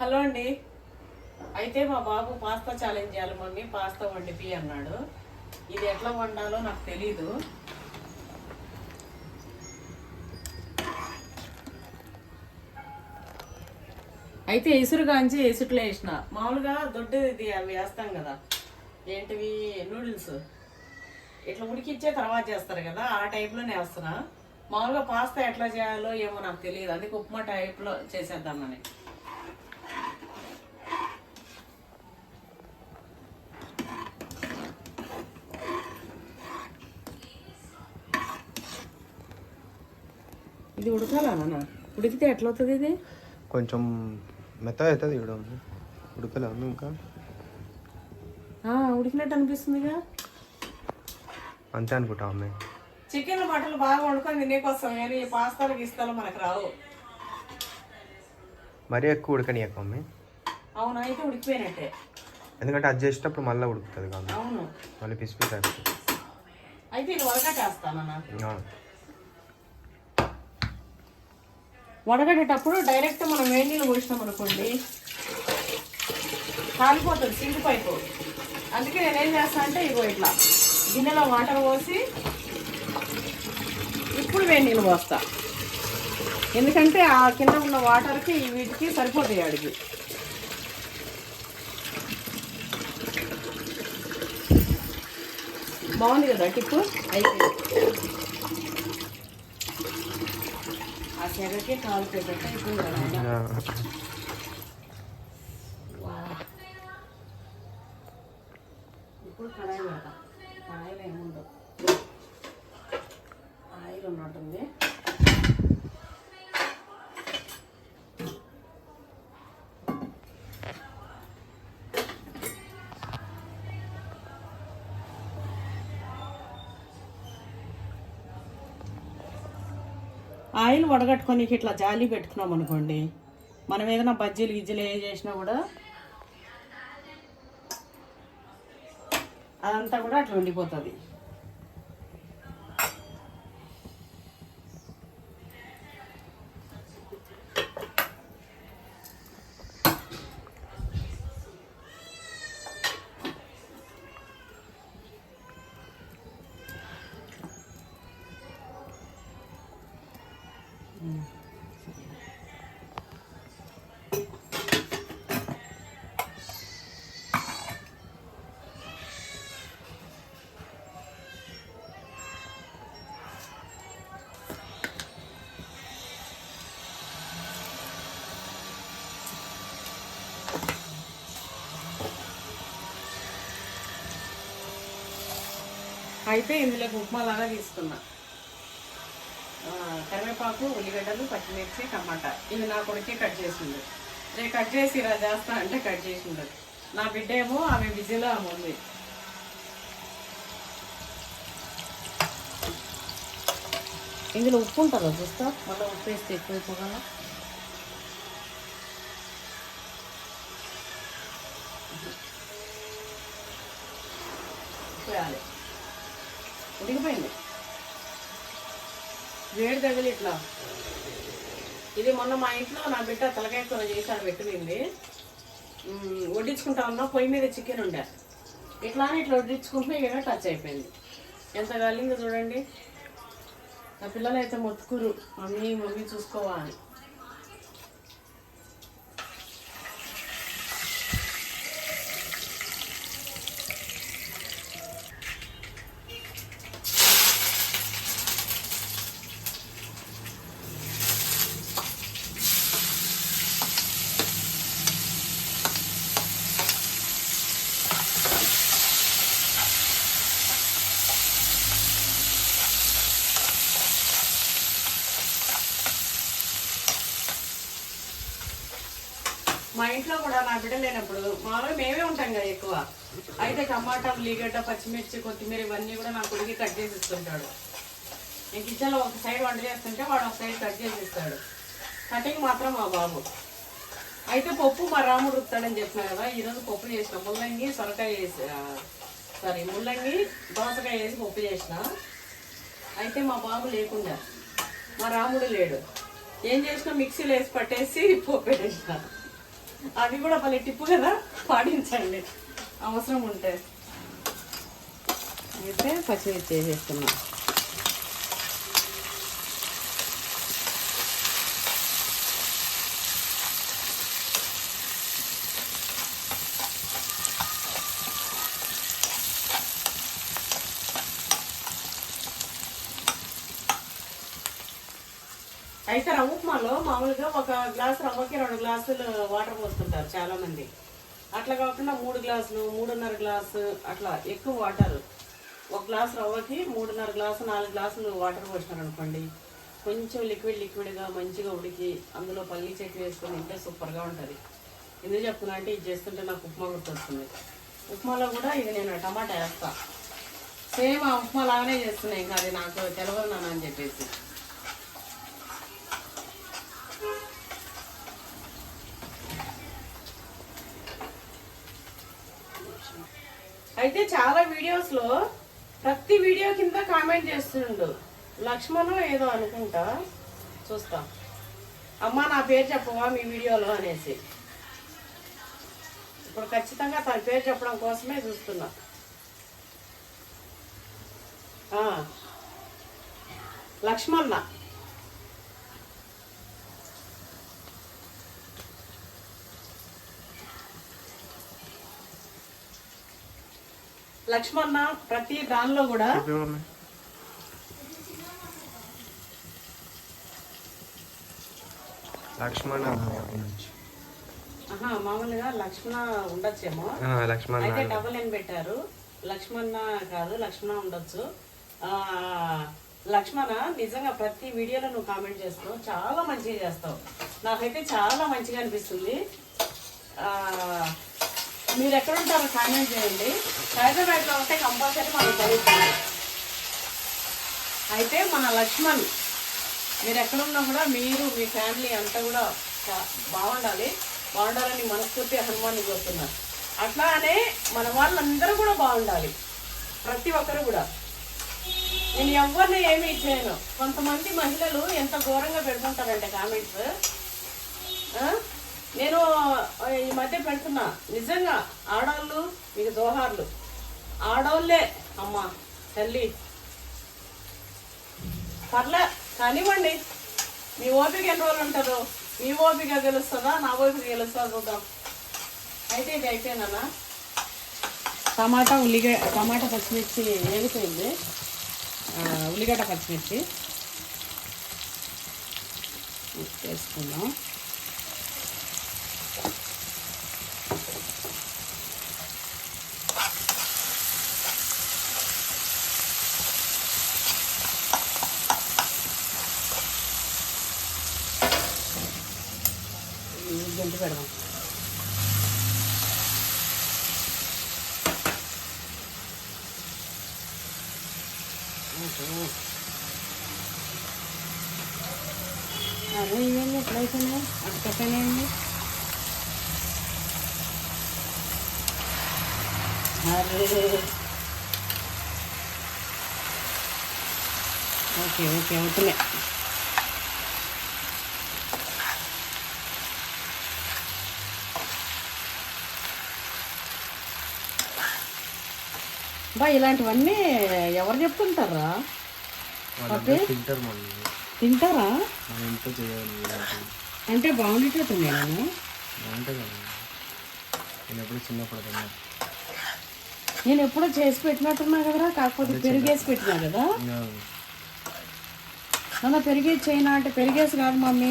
Hello అండి. అయితే మా బాబు పాస్తా ఛాలెంజ్ చేయాలి మమ్మీ పాస్తా వండిపి అన్నాడు. ఇది ఎట్లా వండాలో నాకు తెలీదు. అయితే ఎసురు కాంచి ఎసుట్లో వేసిన. మామూలుగా దొడ్డది అవి వేస్తాం కదా. ఏంటివి? నూడిల్స్. ఇట్లా ఉడికిచ్చే తర్వాత చేస్తారు కదా ఆ టైప్లోనే వేస్తున్నా. మామూలుగా పాస్తా ఎట్లా చేయాలో ఏమో నాకు తెలియదు అందుకే ఉప్మా టైప్లో చేసేద్దామని. ఇది ఉడకాలా నాన్న? ఉడికితే ఎట్లా అవుతుంది ఇది? కొంచెం మెత్తగా అవుతుంది ఇవ్వడం ఉడకలే ఉంది ఇంకా. ఆ, ఉడికినట్టు అనిపిస్తుందిగా అంతే అనుకుంటా అమ్మాయి చికెన్ మటన్లు బాగా వండుకొని తినేకొస్తాం కానీ ఈ పాస్తాలు గీస్తాలు మనకు రావు. మరీ ఎక్కువ ఉడకని ఎక్కువ అమ్మాయి అవును అయితే ఉడికిపోయినట్టే. ఎందుకంటే అది చేసేటప్పుడు మళ్ళీ ఉడుకుతుంది కాదు అవును. మళ్ళీ పిసి పిసి అయిపోతుంది. అయితే ఇది వడగట్టేస్తానన్న ఆ, వడగట్టేటప్పుడు డైరెక్ట్ మనం వేడి నీళ్ళు పోసినాం అనుకోండి కాలిపోతుంది సింక్ పైపు అందుకే ఏం చేస్తా అంటే ఇగో ఇట్లా గిన్నెలో వాటర్ పోసి ఇప్పుడు వేడి నీళ్ళు పోస్తా. ఎందుకంటే ఆ కింద ఉన్న వాటర్కి వీటికి సరిపోతాయి అడిగి. బాగుంది కదా టిప్పు? అయిపోయింది. ఆ చెరకే కాలు పెట్టట ఇప్పుడు ఆ, ఇప్పుడు ఆయిల్ వడగట్టుకొని ఇట్లా జాలి పెట్టుకున్నాం అనుకోండి మనం ఏదైనా బజ్జీలు గిజ్జీలు ఏం చేసినా కూడా అదంతా కూడా అట్లా ఉండిపోతుంది. అయితే ఇందులోకి ఉప్మా లాగా తీసుకున్నా కరివేపాకు ఉల్లిగడ్డలు పచ్చిమిర్చి టమాటా. ఇవి నా కొడుకే కట్ చేసిండు. నేను కట్ చేసి ఇలా చేస్తా అంటే కట్ చేసిండు. నా బిడ్డ ఏమో ఆమె బిజీలో ఆమె ఉంది. ఇందులో ఉప్పు ఉంటుందా చూస్తా? మళ్ళీ ఉప్పు వేస్తే ఎక్కువ అయిపోగల వేయాలి. ఉడికిపోయింది. వేడి తగిలి ఇట్లా. ఇది మొన్న మా ఇంట్లో నా బిడ్డ తలకాయ కూర చేశారు పెట్టింది. వడ్డించుకుంటా ఉన్నా పొయ్యి మీద చికెన్ ఉండే. ఇట్లానే ఇట్లా వడ్డించుకుంటే ఇక్కడ టచ్ అయిపోయింది. ఎంత కలిందో చూడండి. నా పిల్లలు అయితే మొత్తుకురు మమ్మీ మమ్మీ చూసుకోవా అని. ఇంట్లో కూడా నా బిడ్డ లేనప్పుడు మామూలుగా మేమే ఉంటాం కదా ఎక్కువ. అయితే టమాటా ఉల్లిగడ్డ పచ్చిమిర్చి కొత్తిమీర ఇవన్నీ కూడా నా కొడుకు కట్ చేసి ఇస్తుంటాడు. నేను కిచెన్లో ఒక సైడ్ వంట చేస్తుంటే వాడు ఒక సైడ్ కట్ చేసి ఇస్తాడు. కటింగ్ మాత్రం మా బాబు. అయితే పప్పు మా రాముడు రుపుతాడని చెప్పిన కదా ఈరోజు పప్పు చేసిన. ముల్లంగి సొరకాయ వేసి సారీ ముల్లంగి దోసకాయ వేసి పప్పు చేసిన. అయితే మా బాబు లేకుండా మా రాముడు లేడు. ఏం చేసినా మిక్సీలో వేసి పట్టేసి పప్పు పెట్టేసిన అది కూడా భలే టిప్పు కదా? పాటించండి. అవసరం ఉంటే. అయితే పచ్చిమిర్చి వేసేస్తున్నా. అయితే రవ్వ ఉప్మాలో మామూలుగా ఒక గ్లాస్ రవ్వకి రెండు గ్లాసులు వాటర్ పోస్తుంటారు చాలా మంది అట్లా కాకుండా మూడు గ్లాసులు మూడున్నర గ్లాసు అట్లా ఎక్కువ వాటర్. ఒక గ్లాస్ రవ్వకి మూడున్నర గ్లాసు నాలుగు గ్లాసులు వాటర్ పోసినారు అనుకోండి కొంచెం లిక్విడ్ లిక్విడ్గా మంచిగా ఉడికి అందులో పల్లీ చెట్టు వేసుకొని తింటే సూపర్గా ఉంటుంది. ఎందుకు చెప్తున్నా అంటే ఇది చేస్తుంటే నాకు ఉప్మా గుర్తొస్తుంది. ఉప్మాలో కూడా ఇది నేను టమాటా వేస్తాను సేమ్ ఆ ఉప్మా లాగానే చేస్తున్నాయి ఇంకా అది నాకు తెలవదు అని చెప్పేసి. అయితే చాలా వీడియోస్లో ప్రతి వీడియో కింద కామెంట్ చేస్తుండు. లక్ష్మణ్ ఏదో అనుకుంటా. చూస్తా. అమ్మ నా పేరు చెప్పవా మీ వీడియోలో అనేసి. ఇప్పుడు ఖచ్చితంగా తన పేరు చెప్పడం కోసమే చూస్తున్నా. లక్ష్మణ. లక్ష్మణ ప్రతి దానిలో కూడా లక్ష్మణ మామూలుగా లక్ష్మణ ఉండొచ్చేమో. లక్ష్మణ అయితే డబుల్ ఎన్ పెట్టారు. లక్ష్మణ కాదు లక్ష్మణ ఉండొచ్చు. లక్ష్మణ నిజంగా ప్రతి వీడియోలో నువ్వు కామెంట్ చేస్తావు. చాలా మంచిగా చేస్తావు. నాకైతే చాలా మంచిగా అనిపిస్తుంది. మీరు ఎక్కడ ఉంటారో కామెంట్ చేయండి. హైదరాబాద్లో ఉంటే కంపల్సరీ మనకు జరుగుతుంది అయితే మన లక్ష్మణ్ మీరు ఎక్కడున్నా కూడా మీరు మీ ఫ్యామిలీ అంతా కూడా బాగుండాలి. బాగుండాలని మనస్ఫూర్తిగా హనుమాన్ని కోరుతున్నారు అట్లానే మన వాళ్ళందరూ కూడా బాగుండాలి. ప్రతి ఒక్కరు కూడా. నేను ఎవరిని ఏమీ చేయను కొంతమంది మహిళలు ఎంత ఘోరంగా పెడుతుంటారంటే కామెంట్స్ నేను ఈ మధ్య పెడుతున్నా. నిజంగా ఆడవాళ్ళు మీకు దోహార్లు. ఆడవాళ్ళే అమ్మ తల్లి. పర్లే కానివ్వండి. మీ ఓపిక ఎన్ని రోజులు ఉంటారు మీ ఓపిక గెలుస్తుందా నా ఓపిక గెలుస్తుందా చూద్దాం. అయితే ఇది అయిపోయిందన్నా టమాటా ఉల్లిగడ్డ టమాటా పచ్చిమిర్చి వేగిపోయింది. ఉల్లిగడ్డ పచ్చిమిర్చి. వేసుకుందాం. ഇതിന്റെ വെള്ളം അത് ഓക്കെ ഓക്കെ ഓട്ടില്ല బా ఇలాంటివన్నీ ఎవరు చెప్తుంటారా? తింటారు. అంటే బాగుండేటట్టుంది నేను. నేను ఎప్పుడు చేసి పెట్టినట్టున్నా కదరా కాకపోతే పెరిగేసి పెట్టినా కదా? నన్ను పెరిగేసి చేయనా అంటే పెరిగేసి కాదు మమ్మీ.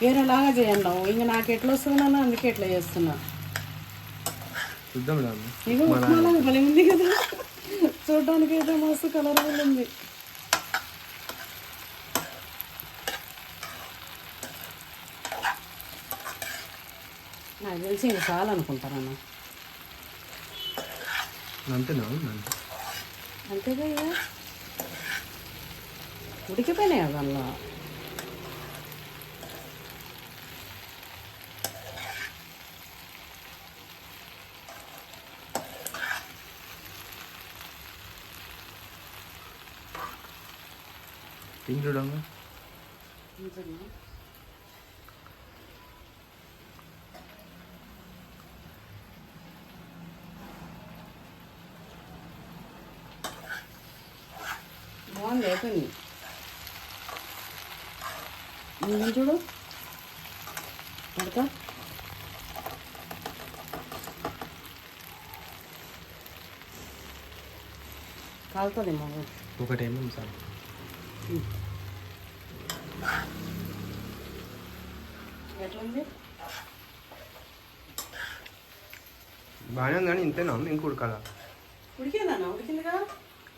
వేరేలాగా చేయండి ఇంక నాకు ఎట్లా వస్తుందన్నా అందుకే ఎట్లా చేస్తున్నా. చూద్దాం భలే ఉంది కదా. చూడడానికి అయితే మస్తు కలర్ఫుల్ ఉంది. నాకు తెలిసి ఇంక చాలు అనుకుంటానన్నా అంతేనా అంతే. అంతేగా ఇక ఉడికిపోయినాయి దానిలో 민주랑은? 민주랑. 뭐한 애더니 민주로? 알까? 가을 거네 먹어. 누가 레몬 사? 응. బాగానే ఉంది కానీ ఇంతేనా? ఇంక ఉడకాలా? ఉడికిందన్న? ఉడికింది కదా?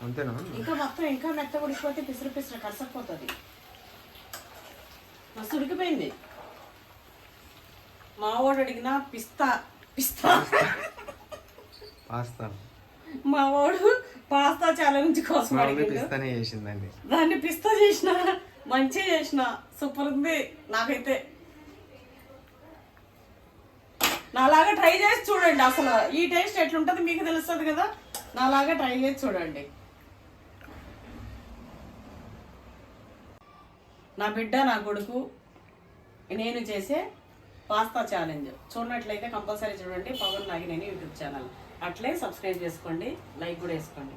అంతేనా? ఇంకా మొత్తం ఇంకా మెత్త ఉడికిపోతే పిసురు పిసురు కరసకపోతుంది మస్తు ఉడికిపోయింది. మా వాడు అడిగిన పిస్తా పిస్తా. పాస్తా. మా వాడు పాస్తా ఛాలెంజ్ కోసం అడిగిండు. పిస్తానే చేసిందండి దాన్ని పిస్తా చేసిన మంచిగా చేసిన. సూపర్ ఉంది. నాకైతే నాలాగా ట్రై చేసి చూడండి అసలు. ఈ టేస్ట్ ఎట్లుంటుంది మీకు తెలుస్తుంది కదా? నాలాగా ట్రై చేసి చూడండి. నా బిడ్డ నా కొడుకు నేను చేసే పాస్తా ఛాలెంజ్ చూడనట్లయితే కంపల్సరీ చూడండి. పవన్ నాగి నేను యూట్యూబ్ ఛానల్. అట్లే సబ్స్క్రైబ్ చేసుకోండి. లైక్ కూడా వేసుకోండి.